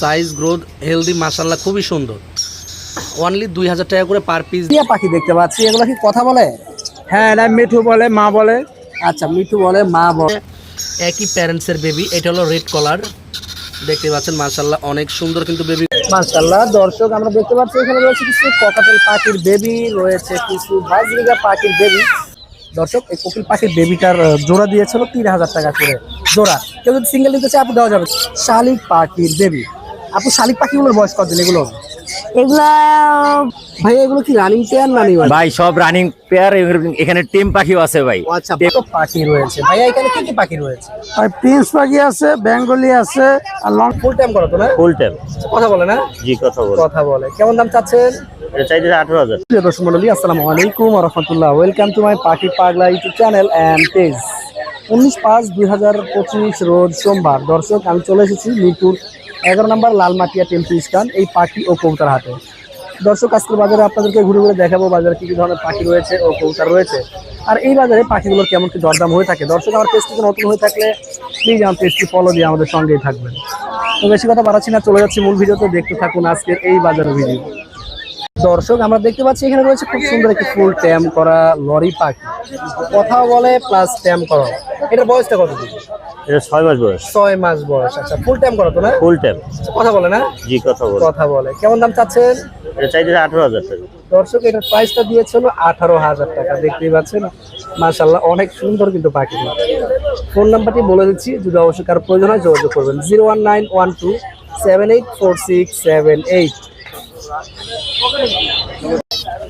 Size growth healthy মাসাল্লাহ খুবই সুন্দর। অনলি দুই হাজার টাকা করে পার পিস দিয়ে পাখি দেখতে পাচ্ছি এগুলো কি কথা বলে? হ্যাঁ এটা মিঠু বলে মা বলে। আচ্ছা মিঠু বলে মা বলে। একই প্যারেন্টসের বেবি এটা হলো রেড কলার দেখতে পাচ্ছেন মাসাল্লাহ অনেক সুন্দর কিন্তু বেবি মাশাল্লাহ দর্শক আমরা দেখতে পাচ্ছি এখানে রয়েছে কিছু ককাটেল পাখির বেবি রয়েছে কিছু বাজরিগা পাখির বেবি দর্শক এই কোকিল পাখির বেবিটার জোড়া দিয়েছিল তিন হাজার টাকা করে। জোড়া। কেউ যদি সিঙ্গেল নিতে চায় আপু দেওয়া যাবে। শালিক পাখির বেবি আপু শালিক পাখিগুলোর বয়স কতদিন? এগুলো? এগুলা ভাই এগুলো কি রানিং পেয়ার না নিউ ভাই? সব রানিং পেয়ার এখানে টিম পাখিও আছে ভাই। আচ্ছা কত পাখি রয়েছে? ভাইয়া এখানে কি কি পাখি রয়েছে? আর প্রিন্স পাখি আছে বেঙ্গলি আছে আর লং ফুল টাইম করো তো না? ফুল টাইম কথা বলে না? জি কথা বল। কথা বলে। কেমন দাম চাচ্ছেন? আসসালামু আলাইকুম রহমতুল্লাহ। ওয়েলকাম টু মাই পাখি পাগলা ইউটিউব চ্যানেল অ্যান্ড পেজ উনিশ পাঁচ দুই হাজার পঁচিশ রোজ সোমবার। দর্শক, আমি চলে এসেছি মিরপুর এগারো নম্বর লালমাটিয়া টেম্পল স্টান এই পাখি ও কবুতর হাটে। দর্শক, আজকের বাজারে আপনাদেরকে ঘুরে ঘুরে দেখাবো বাজারে কী কী ধরনের পাখি রয়েছে ও কবুতর রয়েছে। আর এই বাজারে পাখিগুলোর কেমন কি দরদাম হয়ে থাকে? দর্শক, আমার পেজটিতে নতুন হয়ে থাকলে প্লিজ আমার পেজটি ফলো দিয়ে আমাদের সঙ্গেই থাকবেন। তো বেশি কথা বাড়াচ্ছি না, চলে যাচ্ছি মূল ভিডিওতে। দেখতে থাকুন আজকের এই বাজারের ভিডিও দর্শক আমরা দেখতে পাচ্ছি এখানে রয়েছে খুব সুন্দর একটি ফুল ট্যাম করা লরি পাখি। কথা বলে প্লাস ট্যাম করা। এটার বয়সটা কত এটা ছয় মাস বয়স। ছয় মাস বয়স। আচ্ছা ফুল করা তো না? ফুল টাইম আচ্ছা, কথা বলে না? জি কথা বল। কথা বলে। কেমন দাম চাচ্ছেন? এটা চাইছে আঠারো হাজার টাকা। দর্শক এটার প্রাইসটা দিয়েছিল আঠারো হাজার টাকা। দেখতেই পাচ্ছেন মাশাল্লাহ অনেক সুন্দর কিন্তু পাখি। ফোন নাম্বারটি বলে দিচ্ছি যদি অবশ্যই কারও প্রয়োজন হয় যোগাযোগ করবেন। Zero one nine one two seven eight four six seven eight.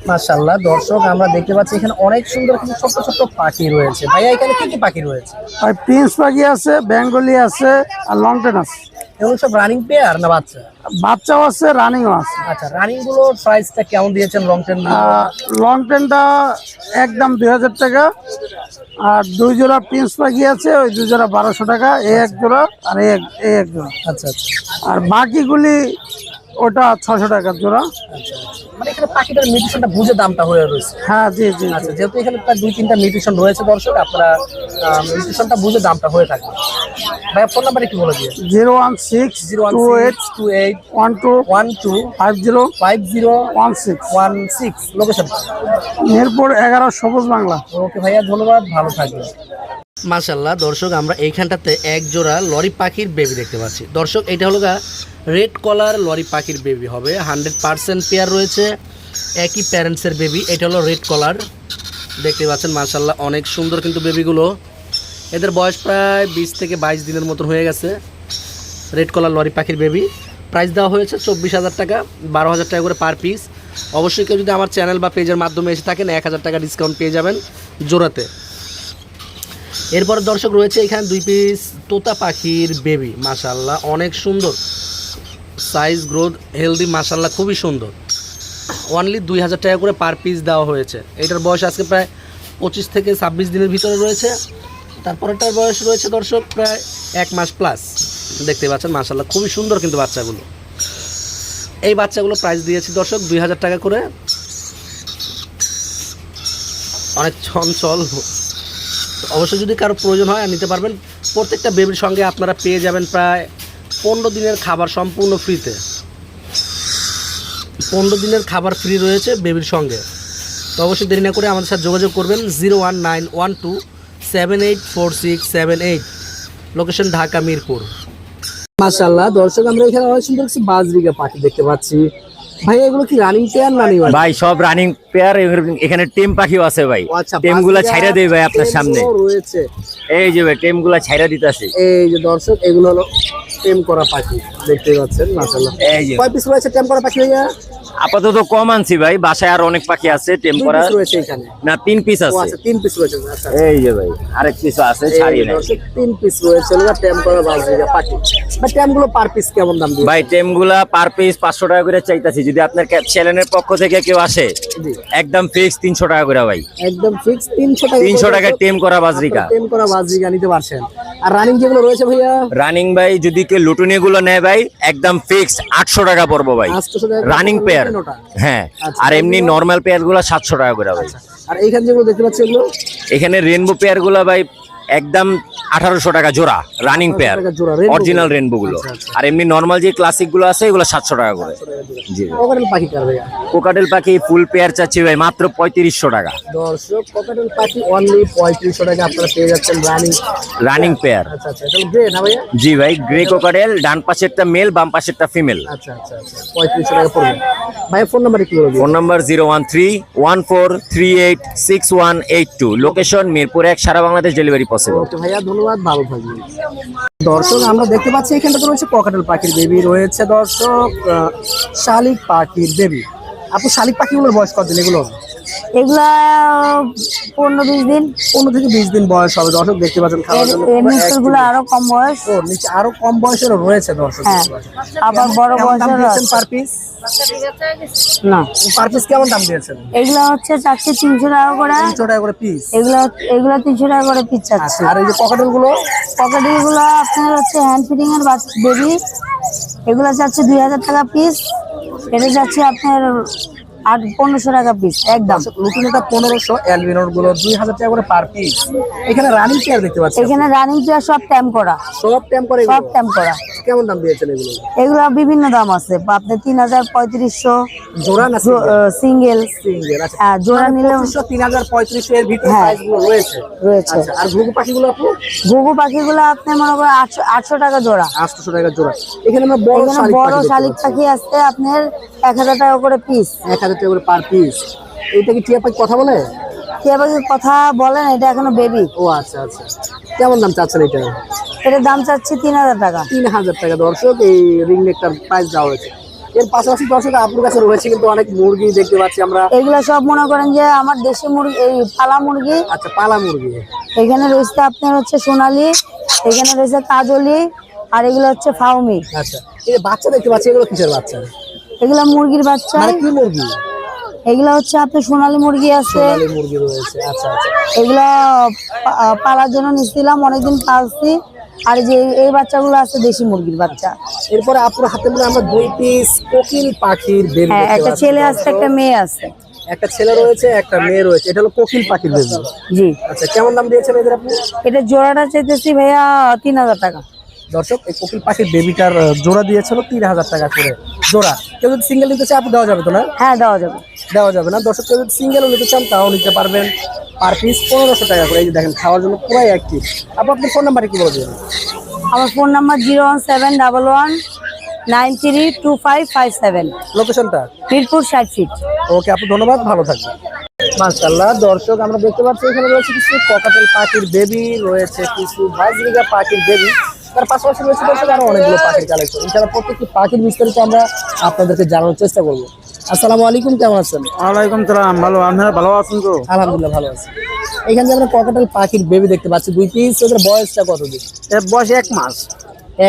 মাশাল্লাহ দর্শক আমরা দেখতে পাচ্ছি এখানে অনেক সুন্দর ছোট্ট ছোট্ট পাখি রয়েছে। ভাইয়া এখানে কি কি পাখি রয়েছে? আর প্রিন্স পাখি আছে বেঙ্গলি আছে আর লং টেন আছে। এগুলো সব রানিং পেয়ার না বাচ্চা? বাচ্চাও আছে রানিংও আছে। আচ্ছা রানিংগুলোর প্রাইসটা কেমন দিয়েছেন লং লং টেনটা একদম দুই হাজার টাকা আর দুই জোড়া প্রিন্স পাখি আছে ওই দুই জোড়া বারোশো টাকা এই এক জোড়া আর এক জোড়া। আচ্ছা আচ্ছা। আর বাকিগুলি ওটা ছশো টাকার জোড়া। আচ্ছা মানে এখানে পাখিটার মিউটেশনটা বুঝে দামটা হয়ে রয়েছে। হ্যাঁ জি জি আচ্ছা যেহেতু এখানে প্রায় দুই তিনটা মিউটেশন রয়েছে দর্শক আপনারা মিউটেশনটা বুঝে দামটা হয়ে থাকে ভাইয়া ফোন নাম্বারে কি বলে দিয়ে zero one six zero two eight two eight one two one two five zero five zero one six. One six. Location Mirpur এগারো সবুজ বাংলা। ওকে ভাইয়া ধন্যবাদ ভালো থাকবেন। মাসাল্লাহ দর্শক আমরা এইখানটাতে এক জোড়া লরি পাখির বেবি দেখতে পাচ্ছি। দর্শক এটা হলো রেড কলার লরি পাখির বেবি হবে, হান্ড্রেড পার্সেন্ট পেয়ার রয়েছে, একই প্যারেন্টসের বেবি, এটা হলো রেড কলার। দেখতে পাচ্ছেন মাসাল্লাহ অনেক সুন্দর কিন্তু বেবিগুলো। এদের বয়স প্রায় বিশ থেকে বাইশ দিনের মতন হয়ে গেছে, রেড কলার লরি পাখির বেবি। প্রাইস দেওয়া হয়েছে চব্বিশ হাজার টাকা, বারো হাজার টাকা করে পার পিস। অবশ্যই কেউ যদি আমার চ্যানেল বা পেজের মাধ্যমে এসে থাকেন, এক হাজার টাকা ডিসকাউন্ট পেয়ে যাবেন জোড়াতে। এরপর দর্শক রয়েছে এখানে দুই পিস তোতা পাখির বেবি মাশাল্লাহ অনেক সুন্দর। সাইজ গ্রোথ হেলদি মাশাল্লাহ খুবই সুন্দর। অনলি দুই হাজার টাকা করে পার পিস দেওয়া হয়েছে। এটার বয়স আজকে প্রায় পঁচিশ থেকে ছাব্বিশ দিনের ভিতরে রয়েছে। তারপরেরটার বয়স রয়েছে দর্শক প্রায় এক মাস প্লাস দেখতে পাচ্ছেন মাশাল্লাহ খুবই সুন্দর কিন্তু বাচ্চাগুলো। এই বাচ্চাগুলো প্রাইস দিয়েছি দর্শক দুই হাজার টাকা করে। অনেক চঞ্চল। অবশ্যই যদি কারও প্রয়োজন হয় নিতে পারবেন, প্রত্যেকটা বেবির সঙ্গে আপনারা পেয়ে যাবেন প্রায় পনেরো দিনের খাবার সম্পূর্ণ ফ্রিতে। পনেরো দিনের খাবার ফ্রি রয়েছে বেবির সঙ্গে। তো অবশ্যই দেরি না করে আমাদের সাথে যোগাযোগ করবেন zero one nine one two seven eight four six seven eight. Location Dhaka Mirpur. মাশাল্লাহ দর্শক আমরা এখানে অনেক সুন্দর কিছু বাজরিগা পাখি দেখতে পাচ্ছি। ভাই এগুলো কি রানিং পেয়ার না নিউ ভাই সব রানিং পেয়ার এখানে টিম পাখিও আছে ভাই। আচ্ছা টেমগুলা ছাইরা দেই ভাই আপনার সামনে। রয়েছে। এই যে ভাই টেমগুলা ছাইরা দিতেছি। এই যে দর্শক এগুলো হলো টেম করা পাখি দেখতে পাচ্ছেন মাশাল্লাহ এই যে। কয় পিস রয়েছে টেম করা পাখি ভাইয়া? আপাতত কম আনছি ভাই বাসায় আর অনেক পাখি আছে টেম করা রয়েছে এখানে। না তিন পিস আছে। আচ্ছা তিন পিস রয়েছে আচ্ছা। এই যে ভাই আরেক পিস আছে ছাড়িয়ে নাই তিন পিস রয়েছে এগুলো টেম করা বাজরিগা পাখি। ভাই টেমগুলো পার পিস কেমন দাম ভাই টেমগুলা পার পিস পাঁচশো টাকা করে চাইতাছি যদি আপনার চ্যানেলের পক্ষ থেকে কেউ আসে একদম ফিক্স তিনশো টাকা করে ভাই। একদম ফিক্স তিনশো টাকা তিনশো টাকা টেম করা বাজরিকা। টেম করা বাজরিগা নিতে পারছেন। আর রানিং যেগুলো রয়েছে ভাইয়া? রানিং ভাই যদি কেউ লুটুনি গুলো নেয় ভাই একদম ফিক্সড আটশো টাকা পড়ব ভাই। রানিং পেয়ার হ্যাঁ আচ্ছা, আর এমনি এগুলো- নর্মাল পেয়ারগুলো সাতশো টাকা করে ভাই। আর এইখানে যেগুলো দেখতে পাচ্ছি এগুলো? এখানে রেনবো পেয়ারগুলো ভাই একদম আঠারোশো টাকা জোড়া রানিং পেয়ার অরিজিনাল। রেনবো গুলো। আচ্ছা, আচ্ছা। আর এমনি নর্মাল যে ক্লাসিকগুলো আছে এগুলো সাতশো টাকা করে। কোকাটেল পাখি ফুল পেয়ার চাচ্ছি ভাই মাত্র পঁয়ত্রিশশো টাকা। দর্শক কোকাটেল পাখি অনলি পঁয়ত্রিশশো টাকা আপনারা পেয়ে যাচ্ছেন রানিং রানিং পেয়ার জি ভাই গ্রে কোকাটেল ডান পাশের পাশেরটা মেল বাম পাশের পাশেরটা ফিমেল আচ্ছা আচ্ছা আচ্ছা পঁয়ত্রিশশো টাকা পড়বে। ফোন নাম্বার একটু phone number zero one three one four three eight six one eight two location Mirpur এক সারা বাংলাদেশ ডেলিভারি পসিবল ভাইয়া, ধন্যবাদ, ভালো থাকবেন। দর্শক, আমরা দেখতে পাচ্ছি এখানটাতে রয়েছে পকাটাল পাখির বেবি রয়েছে দর্শক শালিক পাখির বেবি আপনি শালিক পাখিগুলোর বয়স কতদিন? এগুলো? এগুলা পনেরো বিশ দিন। পনেরো থেকে বিশ দিন বয়স হবে দর্শক দেখতে পাচ্ছেন খাওয়ার জন্য। আরও কম বয়স। ও নিচে আরও কম রয়েছে দর্শক হ্যাঁ। আবার বড় বয়সের পার পিস না। পার পিস কেমন দাম দিয়েছেন? এগুলা হচ্ছে চারশে তিনশো টাকা করে। তিনশো টাকা করে পিস এগুলা এগুলা তিনশো টাকা করে পিস আচ্ছা চাচ্ছে। আর এই যে পকেটেলগুলো পকেটেরগুলো আপনার হচ্ছে হ্যান্ড ফিটিং এর বেবি এগুলা চাচ্ছে দুই হাজার টাকা পিস এটা যাচ্ছে আপনার আট পনেরোশো টাকা পিস একদম। লুটিনোটা পনেরোশো অ্যালবিনোরগুলো দুই হাজার টাকা করে পার পিস এখানে রানিং চেয়ার দেখতে পাচ্ছি এখানে রানিং চেয়ার সব ট্যাম্প করা। সব ট্যাম্প করা সব ট্যাম্প করা। কেমন দাম দিয়েছেন এগুলো? এগুলা বিভিন্ন দাম আছে। আপনার তিন হাজার পঁয়ত্রিশশো জোড়া না সিঙ্গেল? সিঙ্গেল। আচ্ছা। হ্যাঁ জোড়া নিলে তিন হাজার পঁয়ত্রিশশো এর ভিতরে হ্যাঁ। রয়েছে? রয়েছে। আচ্ছা আর ঘুঘু পাখিগুলো আপু? ঘুঘু পাখিগুলো আপনি মনে করেন আটশো আটশো টাকা জোড়া। আটশো টাকা জোড়া। এখানে বড় বড় শালিক পাখি আসছে আপনার এক হাজার টাকা করে পিস এক হাজার টাকা করে পার পিস এইটা কি টিয়া পাখি কথা বলে? টিয়া পাখির কথা বলেন এটা এখনও বেবি ও আচ্ছা আচ্ছা। কেমন দাম চাচ্ছেন এটা? এটার দাম চাচ্ছি তিন হাজার টাকা। তিন হাজার টাকা। দর্শক এই রিং নেকটার প্রাইস দেওয়া হয়েছে। এর পাশাপাশি দর্শক আপনার কাছে রয়েছে কিন্তু অনেক মুরগি দেখতে পাচ্ছি আমরা। এগুলো সব মনে করেন যে আমার দেশি মুরগি এই পালা মুরগি। আচ্ছা পালা মুরগি। এখানে রয়েছে আপনার হচ্ছে সোনালি এখানে রয়েছে কাজলি আর এগুলো হচ্ছে ফাউমি। আচ্ছা এই বাচ্চা দেখতে পাচ্ছি এগুলো কিসের বাচ্চা? এগুলো মুরগির বাচ্চা। মানে কি মুরগি? এগুলো হচ্ছে আপনার সোনালি মুরগি আছে। সোনালী মুরগি রয়েছে আচ্ছা আচ্ছা। এগুলো পালার জন্য নিচ্ছিলাম অনেকদিন পালছি। আর যে এই বাচ্চাগুলো আছে দেশি মুরগির বাচ্চা। এরপরে আপনার হাতে মনে আমরা দুই পিস কোকিল পাখির বেবি হ্যাঁ একটা ছেলে আছে একটা মেয়ে আছে। একটা ছেলে রয়েছে একটা মেয়ে রয়েছে। এটা হলো কোকিল পাখির বেবি। জি। আচ্ছা কেমন দাম দিয়েছেন এদের আপনি? এটা জোড়াটা চাইতেছি ভাইয়া তিন হাজার টাকা। দর্শক এই কোকিল পাখির বেবিটার জোড়া দিয়েছিল তিন হাজার টাকা করে। জোড়া। কেউ যদি সিঙ্গেল নিতে চায় আপনি দেওয়া যাবে তো না? হ্যাঁ দেওয়া যাবে। দেওয়া যাবে না। দর্শক যদি সিঙ্গেলও নিতে চান তাও নিতে পারবেন। পার পিস পনেরোশো টাকা করে। এই যে দেখেন খাওয়ার জন্য পুরাই অ্যাক্টিভ আপনি আপনার ফোন নাম্বারে কি বলবেন আমার phone number zero one seven double one nine three two five five seven লোকেশনটা মিরপুর ষাট ফিট ওকে আপু ধন্যবাদ। ভালো থাকবেন। মাশাল্লাহ দর্শক আমরা দেখতে পাচ্ছি এখানে রয়েছে কিছু ককাটেল পাখির বেবি রয়েছে কিছু বাজরিগা পাখির বেবি তার পাশাপাশি রয়েছে দর্শক আরও অনেকগুলো পাখির কালেকশন এছাড়া প্রত্যেকটি পাখির বিস্তারিত আমরা আপনাদেরকে জানানোর চেষ্টা করব। আসসালামু আলাইকুম কেমন আছেন? ওয়ালাইকুম সালাম ভালো আপনারা ভালো আছেন তো? আলহামদুলিল্লাহ ভালো আছি। এখানে আমরা ককাটেল পাখির বেবি দেখতে পাচ্ছি দুই পিস ওদের বয়সটা কতদিন এর বয়স এক মাস।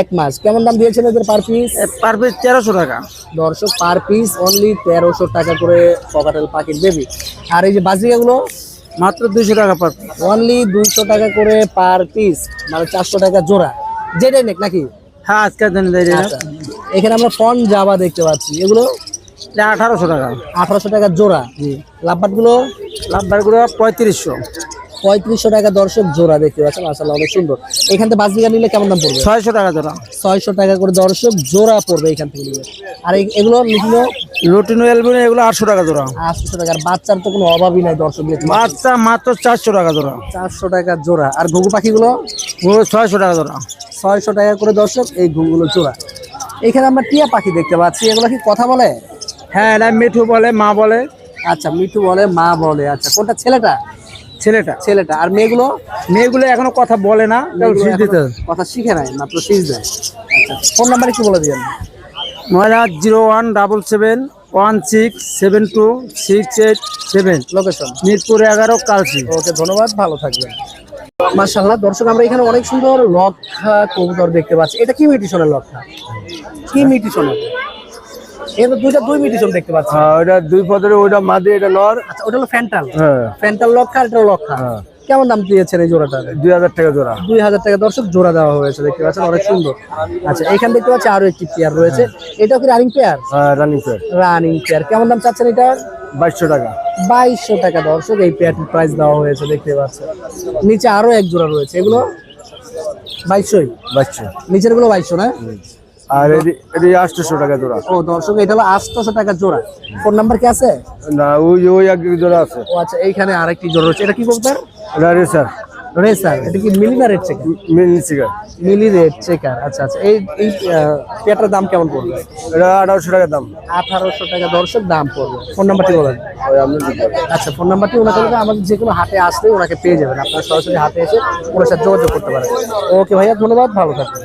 এক মাস। কেমন দাম দিয়েছেন এদের পার পিস পার পিস তেরোশো টাকা। দর্শক পার পিস অনলি তেরোশো টাকা করে ককাটেল পাখির বেবি আর এই যে বাজরিকাগুলো মাত্র দুইশো টাকা পার পিস অনলি দুইশো টাকা করে পার পিস মানে চারশো টাকা জোড়া। যেটাই নেক নাকি? হ্যাঁ আজকের দিন দেয়। আচ্ছা। এখানে আমরা ফন জাবা দেখতে পাচ্ছি। এগুলো আঠারোশো টাকা। আঠারোশো টাকা জোড়া লাভবাটগুলো লাভবারগুলো পঁয়ত্রিশশো। পঁয়ত্রিশশো টাকা দর্শক জোড়া দেখতে পাচ্ছেন মাসাল্লাহ অনেক সুন্দর। এখান থেকে বাজরিকা নিলে কেমন দাম পড়বে? ছয়শো টাকা জোড়া। ছয়শো টাকা করে দর্শক জোড়া পড়বে এখান থেকে নিলে। আর এগুলো নিলে লুটিনো এলবিনো এগুলো আটশো টাকা জোড়া। আটশো টাকা। আর বাচ্চার তো কোনো অভাবই নাই দর্শক বাচ্চা মাত্র চারশো টাকা জোড়া। চারশো টাকা জোড়া। আর ঘুঘু পাখিগুলো? ছয়শো টাকা জোড়া। ছয়শো টাকা করে দর্শক এই ঘুঘুগুলো জোড়া। এখানে আমরা টিয়া পাখি দেখতে পাচ্ছি এগুলো কি কথা বলে? হ্যাঁ এটা মিঠু বলে মা বলে। আচ্ছা মিঠু বলে মা বলে। আচ্ছা কোনটা ছেলেটা? ছেলেটা। ছেলেটা। আর মেয়েগুলো? মেয়েগুলো এখনও কথা বলে না। কথা শিখে নাই মাত্র শিখ দেয় আচ্ছা ফোন নাম্বার একটু বলে দিবেন। নয় zero one double seven one six seven two six eight seven. Location Mirpur এগারো কালচি ওকে ধন্যবাদ ভালো থাকবেন। মাশাআল্লাহ দর্শক আমরা এখানে অনেক সুন্দর লক্ষা কবুতর দেখতে পাচ্ছি। এটা কি মিউটিশনের লক্ষা কি মিউটিশনের? এটা দুইটা দুই মিউটিশন দেখতে পাচ্ছি। ওইটা দুই পদের ওইটা মাদি এটা নর আচ্ছা ওটা হলো ফ্যান্টাল। হ্যাঁ। ফ্যান্টাল লক্ষা এটা লক্ষা কেমন দাম দিয়েছেন এই জোড়াটা? দুই হাজার টাকা জোড়া। দুই হাজার টাকা দর্শক জোড়া দেওয়া হয়েছে দেখতে পাচ্ছেন অনেক সুন্দর। আচ্ছা এখানে দেখতে পাচ্ছি আরও একটি পেয়ার রয়েছে। এটাও কি running pair running pair running pair কেমন দাম চাচ্ছেন এটা? বাইশশো টাকা। বাইশশো টাকা দর্শক এই পেয়ারটির প্রাইস দেওয়া হয়েছে দেখতে পাচ্ছেন। নিচে আরও এক জোড়া রয়েছে এগুলো? বাইশশোই? বাইশশো। নিচেরগুলো বাইশশো না? আর এটি আটশোশো টাকা জোড়া। ও দর্শক এটা হলো আটশোশো টাকা জোড়া। ফোন নাম্বার কি আছে? না ওই ওই এক জোড়া আছে। ও আচ্ছা এইখানে আরেকটি জোড়া রয়েছে। এটা কি বলতেন এটা রেসার। রেসার। এটা কি মিলি না রেড চেকার? সিগার মিলি রেড চেকার। আচ্ছা আচ্ছা এই এই পেয়ারটার দাম কেমন পড়বে? এটা আঠারোশো টাকা দাম। আঠারোশো টাকা দর্শক দাম পড়বে। ফোন নাম্বারটি বলেন। আচ্ছা ফোন নাম্বারটি ওনাকে বলবে আমাদের যে কোনো হাটে আসলে ওনাকে পেয়ে যাবেন। আপনারা সরাসরি হাটে এসে ওনার সাথে যোগাযোগ করতে পারেন। ওকে ভাইয়া ধন্যবাদ। ভালো থাকবেন।